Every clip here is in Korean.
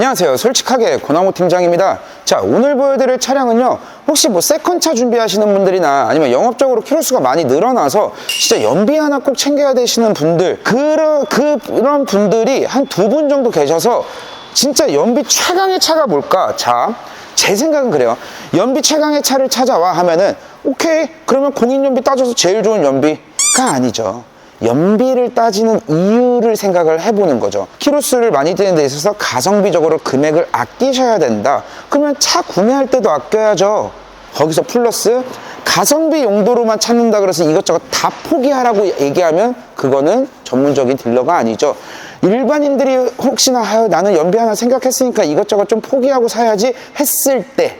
안녕하세요. 솔직하게 고나무 팀장입니다. 자, 오늘 보여드릴 차량은요. 혹시 뭐 세컨차 준비하시는 분들이나 아니면 영업적으로 키로수가 많이 늘어나서 진짜 연비 하나 꼭 챙겨야 되시는 분들 그런 그런 분들이 한 두 분 정도 계셔서 진짜 연비 최강의 차가 뭘까? 자, 제 생각은 그래요. 연비 최강의 차를 찾아와 하면은 오케이 그러면 공인 연비 따져서 제일 좋은 연비가 아니죠. 연비를 따지는 이유를 생각을 해보는 거죠. 키로수를 많이 뛰는 데 있어서 가성비적으로 금액을 아끼셔야 된다. 그러면 차 구매할 때도 아껴야죠. 거기서 플러스 가성비 용도로만 찾는다 그래서 이것저것 다 포기하라고 얘기하면 그거는 전문적인 딜러가 아니죠. 일반인들이 혹시나 아유, 나는 연비 하나 생각했으니까 이것저것 좀 포기하고 사야지 했을 때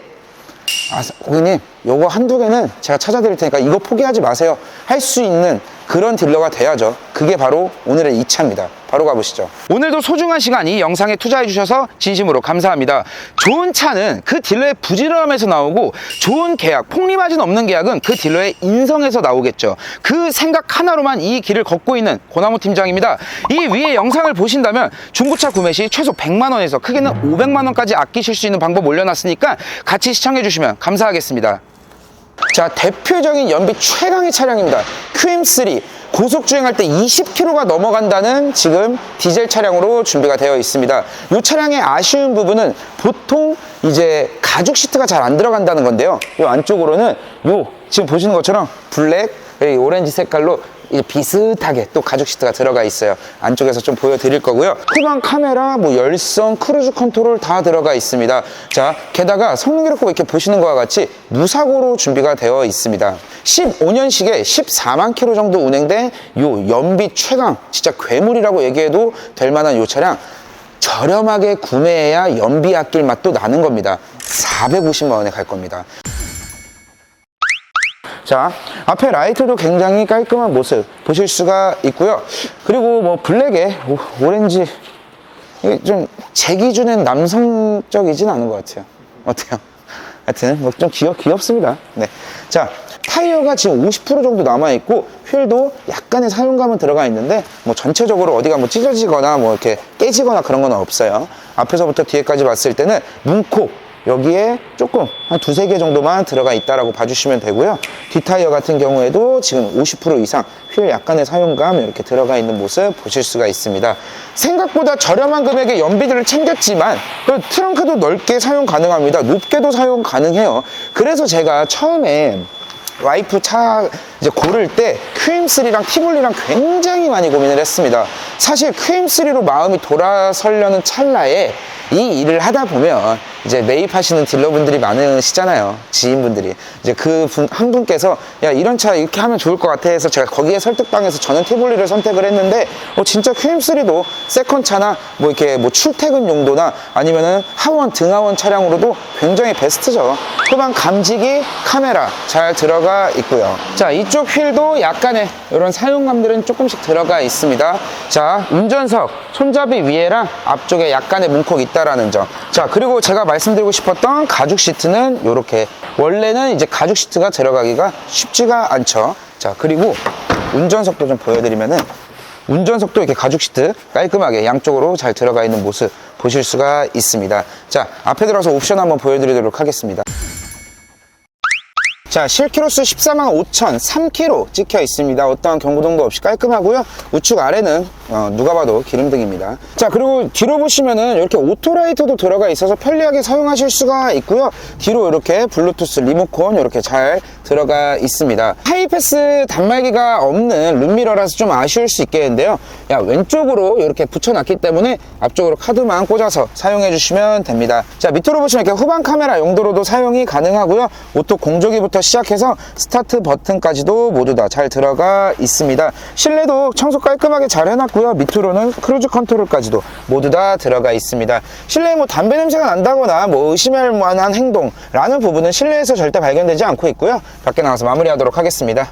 아, 고객님, 요거 한두 개는 제가 찾아드릴 테니까 이거 포기하지 마세요. 할 수 있는 그런 딜러가 돼야죠. 그게 바로 오늘의 2차입니다. 바로 가보시죠. 오늘도 소중한 시간 이 영상에 투자해 주셔서 진심으로 감사합니다. 좋은 차는 그 딜러의 부지런함에서 나오고 좋은 계약, 폭리마진 없는 계약은 그 딜러의 인성에서 나오겠죠. 그 생각 하나로만 이 길을 걷고 있는 고나무 팀장입니다. 이 위에 영상을 보신다면 중고차 구매 시 최소 100만 원에서 크게는 500만 원까지 아끼실 수 있는 방법 올려놨으니까 같이 시청해 주시면 감사하겠습니다. 자, 대표적인 연비 최강의 차량입니다. QM3. 고속 주행할 때 20km가 넘어간다는 지금 디젤 차량으로 준비가 되어 있습니다. 이 차량의 아쉬운 부분은 보통 이제 가죽 시트가 잘 안 들어간다는 건데요. 이 안쪽으로는 요 지금 보시는 것처럼 블랙, 이 오렌지 색깔로 비슷하게 또 가죽 시트가 들어가 있어요. 안쪽에서 좀 보여드릴 거고요. 후방 카메라, 뭐 열선, 크루즈 컨트롤 다 들어가 있습니다. 자, 게다가 성능 기록부 이렇게 보시는 것과 같이 무사고로 준비가 되어 있습니다. 15년식에 14만 킬로 정도 운행된 요 연비 최강, 진짜 괴물이라고 얘기해도 될 만한 요 차량. 저렴하게 구매해야 연비 아낄 맛도 나는 겁니다. 450만 원에 갈 겁니다. 자, 앞에 라이트도 굉장히 깔끔한 모습 보실 수가 있고요. 그리고 뭐 블랙에 오, 오렌지 이게 좀 제 기준엔 남성적이진 않은 것 같아요. 어때요? 하여튼 뭐 좀 귀엽, 귀엽습니다. 네. 자, 타이어가 지금 50% 정도 남아 있고 휠도 약간의 사용감은 들어가 있는데 뭐 전체적으로 어디가 뭐 찢어지거나 뭐 이렇게 깨지거나 그런 건 없어요. 앞에서부터 뒤에까지 봤을 때는 문콕 여기에 조금 한 두세 개 정도만 들어가 있다라고 봐주시면 되고요. 뒷타이어 같은 경우에도 지금 50% 이상 휠 약간의 사용감 이렇게 들어가 있는 모습 보실 수가 있습니다. 생각보다 저렴한 금액의 연비들을 챙겼지만 그 트렁크도 넓게 사용 가능합니다. 높게도 사용 가능해요. 그래서 제가 처음에 와이프 차 이제 고를 때 QM3랑 티볼리랑 굉장히 많이 고민을 했습니다. 사실 QM3로 마음이 돌아서려는 찰나에 이 일을 하다 보면 이제 매입하시는 딜러분들이 많으시잖아요. 지인분들이. 이제 그한 분께서 야, 이런 차 이렇게 하면 좋을 것 같아 해서 제가 거기에 설득당해서 저는 티볼리를 선택을 했는데 어, 진짜 QM3도 세컨 차나 뭐 이렇게 뭐 출퇴근 용도나 아니면은 하원, 등하원 차량으로도 굉장히 베스트죠. 후방 감지기, 카메라 잘 들어가 있고요. 자, 이쪽 휠도 약간의 이런 사용감들은 조금씩 들어가 있습니다. 자, 운전석, 손잡이 위에랑 앞쪽에 약간의 문콕 있다라는 점. 자, 그리고 제가 말씀드리고 싶었던 가죽 시트는 이렇게 원래는 이제 가죽 시트가 들어가기가 쉽지가 않죠. 자, 그리고 운전석도 좀 보여드리면은 운전석도 이렇게 가죽 시트 깔끔하게 양쪽으로 잘 들어가 있는 모습 보실 수가 있습니다. 자, 앞에 들어서 옵션 한번 보여드리도록 하겠습니다. 자, 실키로수 14만 5천 3km 찍혀 있습니다. 어떠한 경고등도 없이 깔끔하고요. 우측 아래는 어, 누가 봐도 기름등입니다. 자, 그리고 뒤로 보시면은 이렇게 오토라이트도 들어가 있어서 편리하게 사용하실 수가 있고요. 뒤로 이렇게 블루투스 리모컨 이렇게 잘 들어가 있습니다. 하이패스 단말기가 없는 룸미러라서 좀 아쉬울 수 있겠는데요. 야, 왼쪽으로 이렇게 붙여놨기 때문에 앞쪽으로 카드만 꽂아서 사용해 주시면 됩니다. 자, 밑으로 보시면 이렇게 후방 카메라 용도로도 사용이 가능하고요. 오토 공조기부터 시작해서 스타트 버튼까지도 모두 다 잘 들어가 있습니다. 실내도 청소 깔끔하게 잘 해놨고요. 밑으로는 크루즈 컨트롤까지도 모두 다 들어가 있습니다. 실내에 뭐 담배 냄새가 난다거나 뭐 의심할 만한 행동라는 부분은 실내에서 절대 발견되지 않고 있고요. 밖에 나가서 마무리하도록 하겠습니다.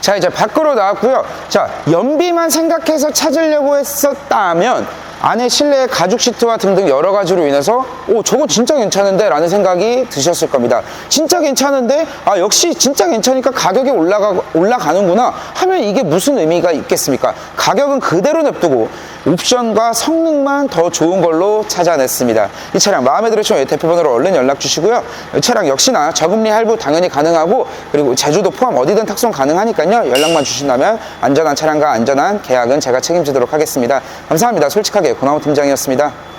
자 이제 밖으로 나왔고요 자 연비만 생각해서 찾으려고 했었다면 안에 실내 가죽 시트와 등등 여러 가지로 인해서 오 저거 진짜 괜찮은데 라는 생각이 드셨을 겁니다 진짜 괜찮은데 아 역시 진짜 괜찮으니까 가격이 올라가, 올라가는구나 하면 이게 무슨 의미가 있겠습니까 가격은 그대로 냅두고 옵션과 성능만 더 좋은 걸로 찾아냈습니다. 이 차량 마음에 들으시면 대표번호로 얼른 연락 주시고요. 이 차량 역시나 저금리 할부 당연히 가능하고 그리고 제주도 포함 어디든 탁송 가능하니까요. 연락만 주신다면 안전한 차량과 안전한 계약은 제가 책임지도록 하겠습니다. 감사합니다. 솔직하게 고나우 팀장이었습니다.